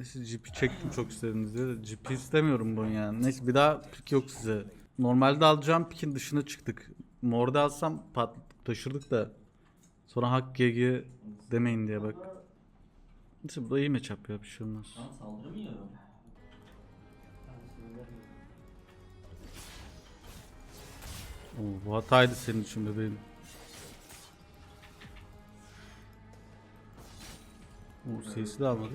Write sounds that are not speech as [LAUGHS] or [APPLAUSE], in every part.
Neyse GP çektim çok istediniz diye GP istemiyorum bunu yani. Neyse bir daha pik yok size. Normalde alacağım pikin dışına çıktık. Morda alsam pat taşırdık da. Sonra hak GG demeyin diye bak. Neyse bu da iyi matchup ya bir şey olmaz. Lan saldırmıyorum. Oo, bu hataydı senin için bebeğim. Oo, sesi de almadı.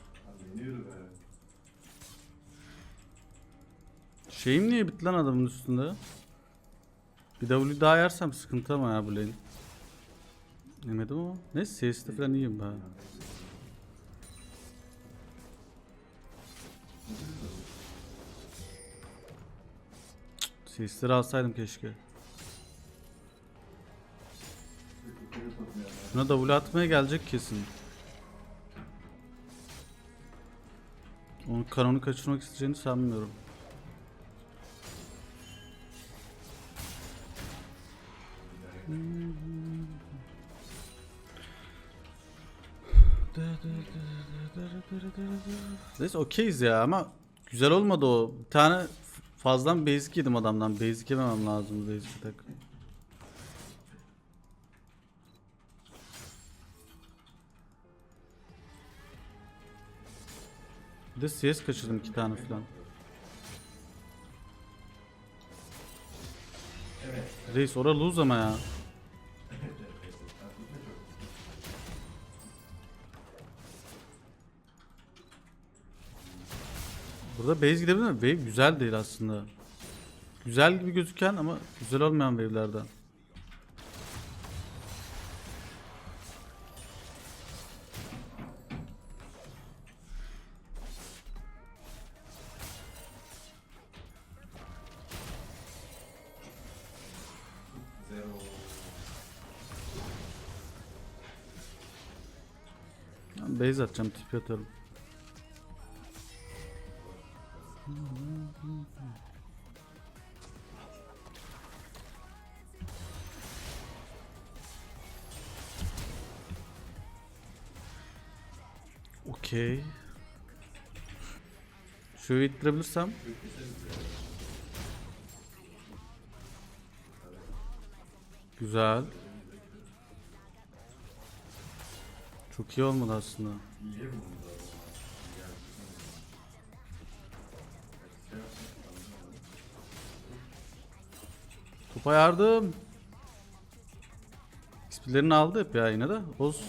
Şeyim niye bitti lan adamın üstünde? Bir W daha yersem sıkıntı ama ya bu lane. Yemedim ama. Neyse CS'de falan iyiyim ben. CS'leri alsaydım keşke. Buna W atmaya gelecek kesin. Onun kanonu kaçırmak isteyeceğini sanmıyorum. Neyse okeyiz ya ama güzel olmadı o. Bir tane fazladan basic yedim adamdan. Basic yememem lazım basic attack. Bir de CS kaçırdım iki tane falan. Reis ora lose ama ya. Burada base gidebilir mi? Wave güzel değil aslında. Güzel gibi gözüken ama güzel olmayan wave'lerden. Base atacağım, tipi atarım. Şöyle ittirebilirsem. Güzel. Çok iyi olmadı aslında. Topa yardım. XP'lerini aldı hep ya yine de. Olsun.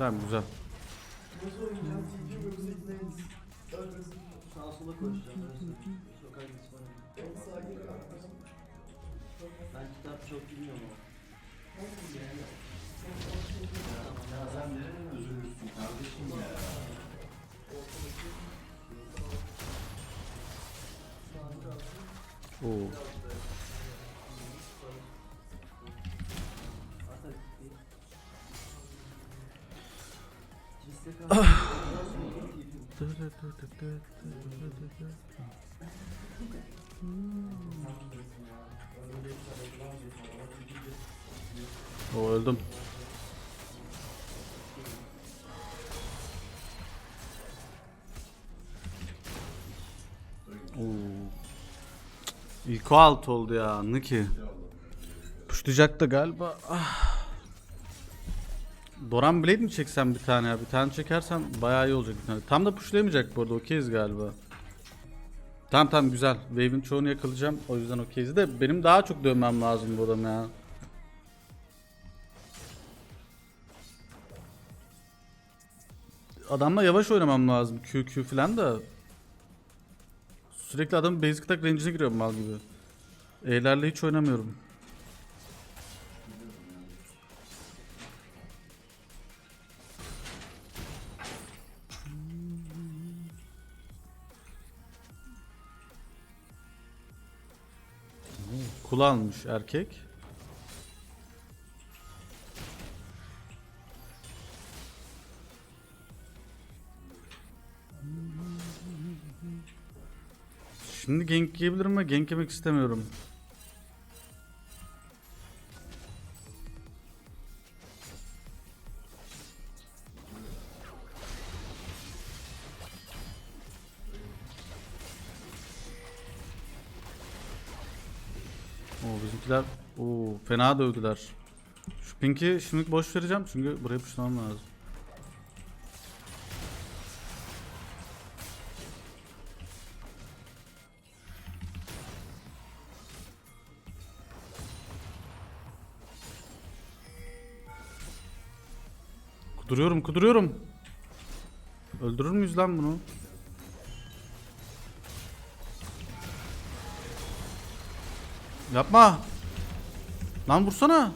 Tamam güzel. Sağa sola koşacağım. Sokak gitmem. Ben kitap çok bilmiyorum ama. Ya sen nerenin özürlüsün kardeşim ya? Oo. O öldüm. Oo. İlk alt oldu ya. Ne ki? Puşlayacaktı galiba. Ah. Doran Blade mi çeksem bir tane ya? Bir tane çekersem bayağı iyi olacak bir tane. Tam da pushlayamayacak bu arada. Okeyiz galiba. Tamam tamam güzel. Wave'in çoğunu yakalayacağım. O yüzden okeyiz de benim daha çok dönmem lazım bu adamı ya. Adamla yavaş oynamam lazım. QQ falan da. Sürekli adamın basic attack range'ine giriyorum mal gibi. E'lerle hiç oynamıyorum. Kul almış erkek. Şimdi gank yiyebilirim ama gank yemek istemiyorum. Bizimkiler oo fena dövdüler. Şu pinki şimdilik boş vereceğim çünkü buraya puşlamam lazım. Kuduruyorum kuduruyorum. Öldürür müyüz lan bunu? Yapma. Lan vursana.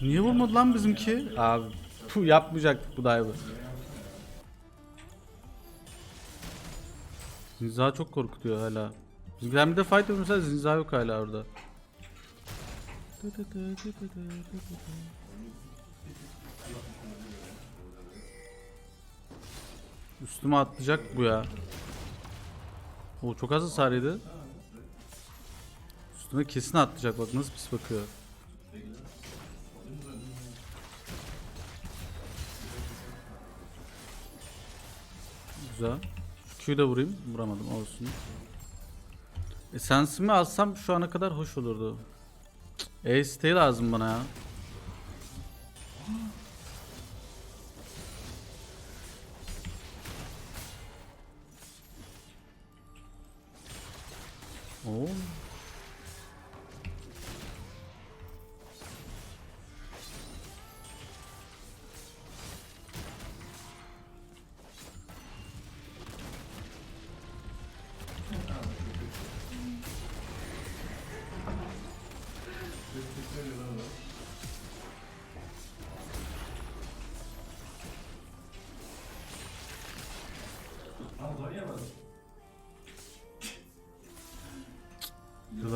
Niye vurmadı lan bizimki? Abi puh, yapmayacaktık bu dive'ı. Zinza çok korkutuyor hala. Bizimkiler bir de fight yapıyorsa Zinza yok hala orada. Üstüme atlayacak bu ya. O çok az hasar yedi. Üstüme kesin atlayacak bak nasıl pis bakıyor. Güzel. Q'yu da vurayım. Vuramadım olsun. Esensimi alsam şu ana kadar hoş olurdu. E-stay lazım bana ya.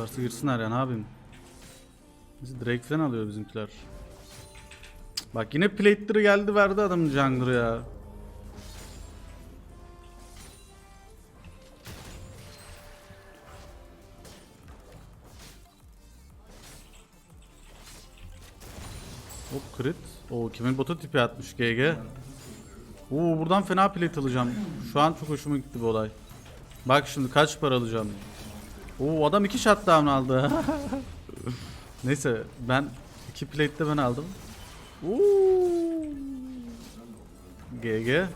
Diyorlarsa girsinler ya ne yapayım. Bizi Drake falan alıyor bizimkiler. Bak yine plate'leri geldi verdi adamın jungler'ı ya. Hop crit. Oo kimin botu tipi atmış GG. Oo buradan fena plate alacağım. Şu an çok hoşuma gitti bu olay. Bak şimdi kaç para alacağım. Oo adam iki shutdown aldı. [LAUGHS] Neyse ben iki plate de ben aldım. Oo. GG.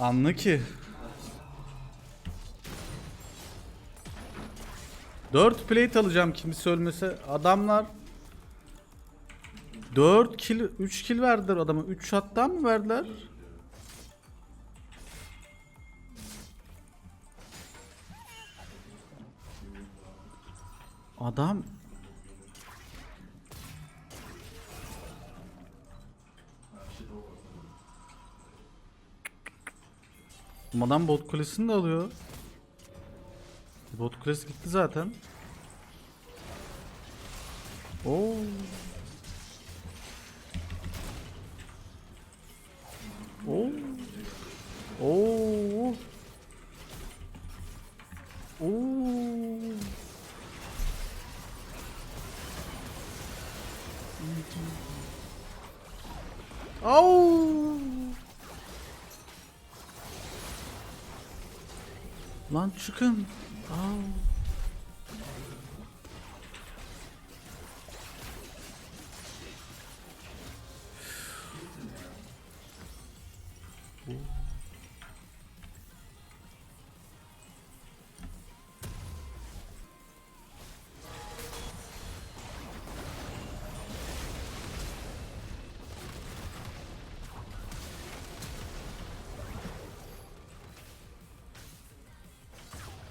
Anlı ki. 4 plate alacağım kimse ölmese. Adamlar 4 kill 3 kill verdiler adama. 3 shot'tan mı verdiler? Adam Adam bot kulesini de alıyor. Bot kulesi gitti zaten. Oo. Lan çıkın. Au.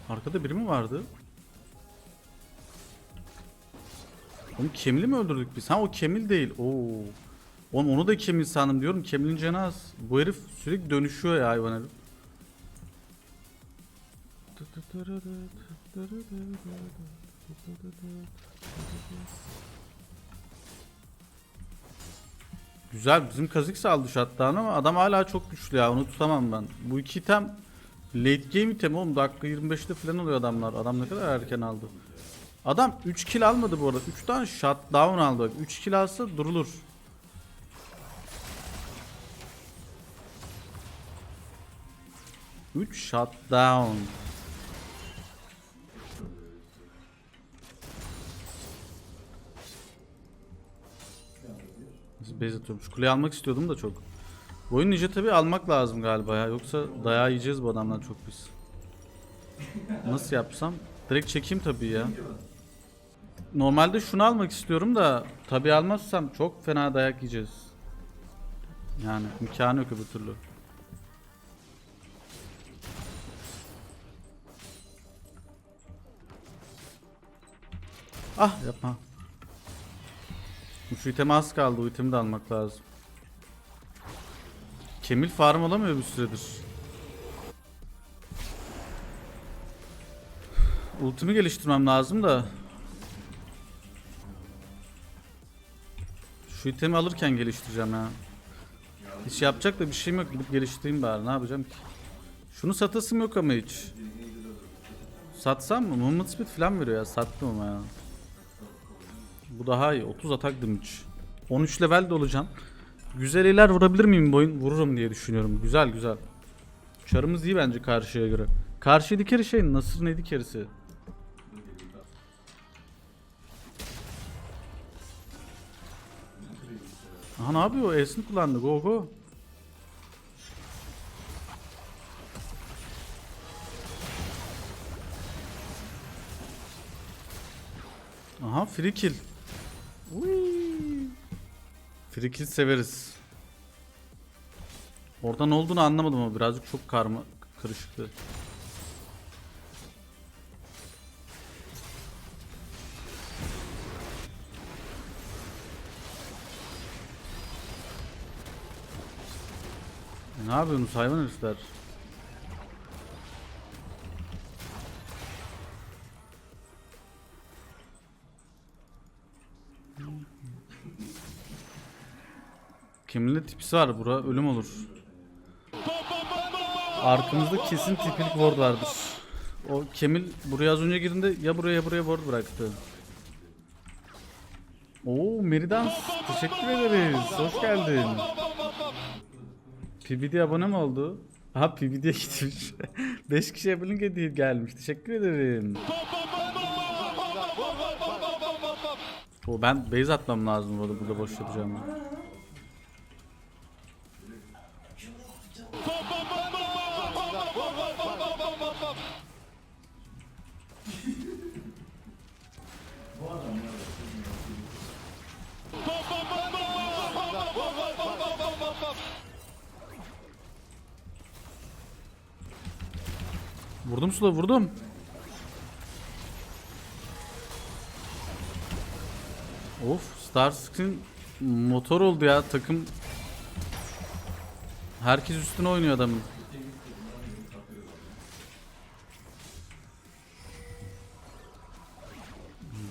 Arkada biri mi vardı? Onu Kemil'i mi öldürdük biz? Ha o Kemil değil. Oo. Oğlum onu da Kemil sandım diyorum. Kemil'in canı az. Bu herif sürekli dönüşüyor ya hayvan herif. Güzel bizim kazık saldı shutdown ama adam hala çok güçlü ya onu tutamam ben. Bu iki item late game item oğlum dakika 25'te falan oluyor adamlar. Adam ne kadar erken aldı. Adam 3 kill almadı bu arada. 3 tane shutdown aldı. bak. 3 kill alsa durulur. Üç shutdown. Base atıyorum. Şu kuleyi almak istiyordum da çok. Bu oyun Ninja tabi almak lazım galiba ya. Yoksa dayağı yiyeceğiz bu adamdan çok biz. Nasıl yapsam? Direkt çekeyim tabii ya. Normalde şunu almak istiyorum da tabii almazsam çok fena dayak yiyeceğiz. Yani imkanı yok öbür türlü. Ah yapma. Şu iteme az kaldı. O itemi de almak lazım. Kemil farm olamıyor bir süredir. Ultimi geliştirmem lazım da. Şu itemi alırken geliştireceğim ya. Hiç yapacak da bir şeyim yok. Gidip geliştireyim bari. Ne yapacağım ki? Şunu satasım yok ama hiç. Satsam mı? Movement speed falan veriyor ya. Sattım ama ya. Bu daha iyi. 30 atak damage. 13 level de olacağım. Güzel iler vurabilir miyim bu oyun? Vururum diye düşünüyorum. Güzel güzel. Çarımız iyi bence karşıya göre. Karşı dikeri şey nasıl ne dikerisi? Aha ne yapıyor? E'sini kullandı. Go go. Aha free kill. Uy. Free kill severiz. Orada ne olduğunu anlamadım ama birazcık çok karma karışıktı. Ne yapıyorsunuz hayvan herifler? Kiminle tipisi var bura ölüm olur. Arkamızda kesin tipik ward vardır. O Kemil buraya az önce girdiğinde ya buraya ya buraya ward bıraktı. Oo Meridans teşekkür ederiz. Hoş geldin. PBD abone mi oldu? Aha PBD'ye gitmiş. [LAUGHS] 5 kişi abone hediye gelmiş. Teşekkür ederim. O ben base atmam lazım burada burada boş yapacağım. Ben. Vurdum Sula vurdum. Of Starscream motor oldu ya takım. Herkes üstüne oynuyor adamın.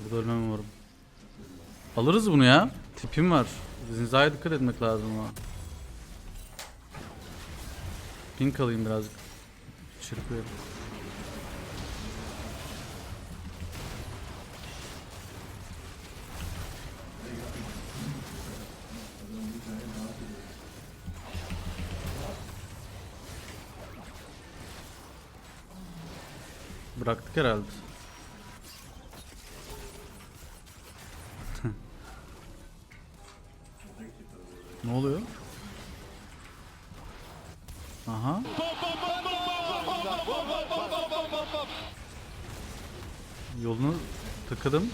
Burada ölmem umarım. Alırız bunu ya. Tipim var. Zinza'ya dikkat etmek lazım ama. Pink alayım birazcık. Çırpıyorum. Bıraktık herhalde. [LAUGHS] ne oluyor? Aha. Yolunu tıkadım.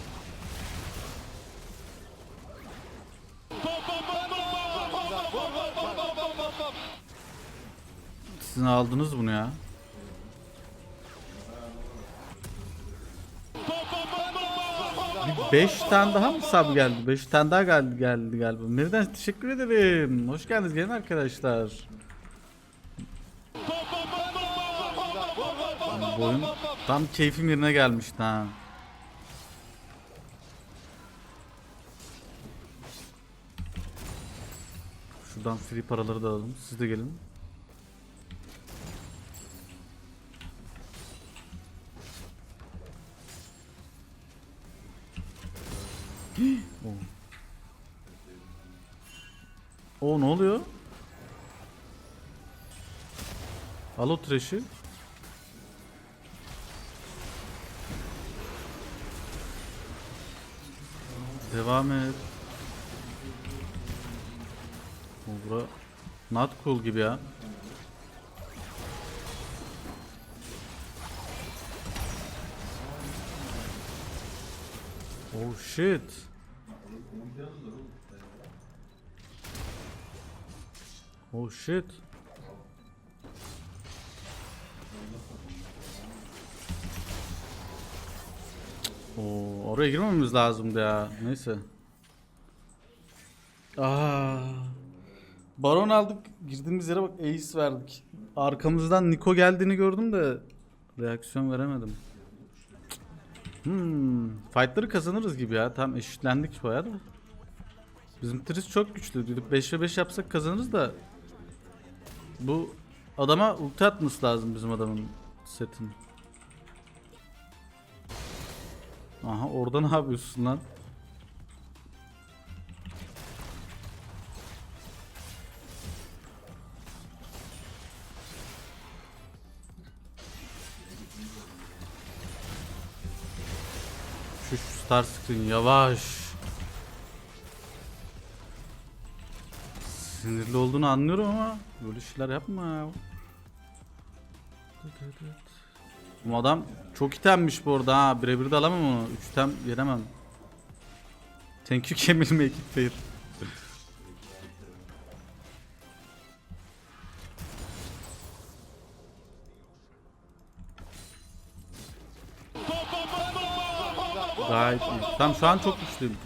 Sizin aldınız bunu ya. Bir 5 tane daha mı sub geldi? 5 tane daha geldi, geldi galiba. Nereden teşekkür ederim. Hoş geldiniz gelin arkadaşlar. Oyun tam keyfim yerine gelmişti ha. Şuradan free paraları da alalım. Siz de gelin. [GASPS] O ne oluyor? Al o trash'i. Devam et. O bura not cool gibi ya. Oh shit. Oh shit. Oo, oraya girmememiz lazımdı ya. Neyse. Aa. Baron aldık. Girdiğimiz yere bak ace verdik. Arkamızdan Niko geldiğini gördüm de reaksiyon veremedim. Hmm, fightları kazanırız gibi ya. Tam eşitlendik bayağı da. Bizim Tris çok güçlü. Gidip 5 ve 5 yapsak kazanırız da. Bu adama ulti atması lazım bizim adamın setin. Aha orada ne yapıyorsun lan? Şu star screen yavaş. Sinirli olduğunu anlıyorum ama böyle şeyler yapma ya. Bu adam çok itemmiş bu arada ha. Birebir de alamam onu. 3 item veremem. Thank you Camel make it fair. Gayet iyi. Tamam şu an çok güçlüyüm.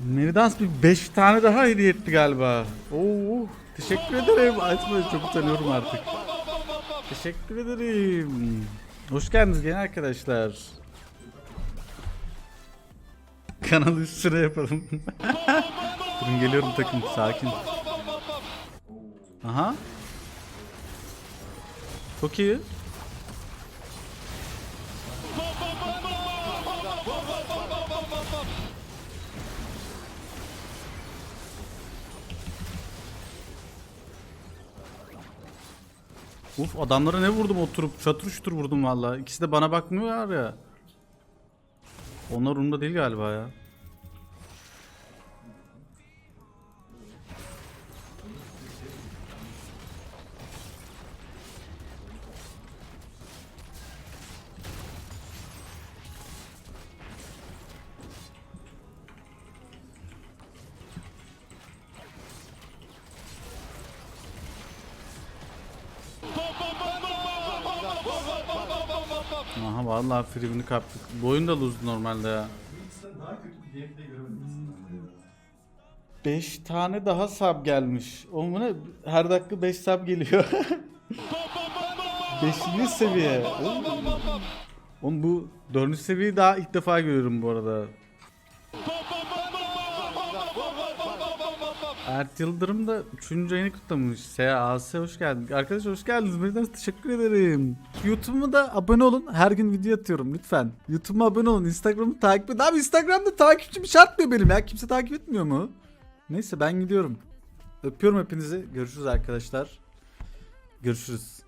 Meridans bir 5 tane daha hediye etti galiba. Oo, teşekkür ederim. Açmayı çok utanıyorum artık. Teşekkür ederim. Hoş geldiniz gene arkadaşlar. Kanalı üstüne yapalım. [LAUGHS] Durun geliyorum takım sakin. Aha. Çok iyi. Uf adamlara ne vurdum oturup çatır çutur vurdum valla. İkisi de bana bakmıyorlar ya. Onlar umurumda değil galiba ya. Vallahi free'ini kaptık. Bu oyun da lose normalde ya. Sen daha kötü bir gameplay göremedim senden ya. 5 tane daha sub gelmiş. Oğlum bu ne? Her dakika 5 sub geliyor. [LAUGHS] 5. seviye. Oğlum. Oğlum bu 4. seviyeyi daha ilk defa görüyorum bu arada. Ert Yıldırım da 3. ayını kutlamış. SAS hoş geldin. Arkadaşlar hoş geldiniz. Birden teşekkür ederim. YouTube'uma da abone olun. Her gün video atıyorum lütfen. YouTube'uma abone olun. Instagram'ı takip edin. Abi Instagram'da takipçim şart mı benim ya? Kimse takip etmiyor mu? Neyse ben gidiyorum. Öpüyorum hepinizi. Görüşürüz arkadaşlar. Görüşürüz.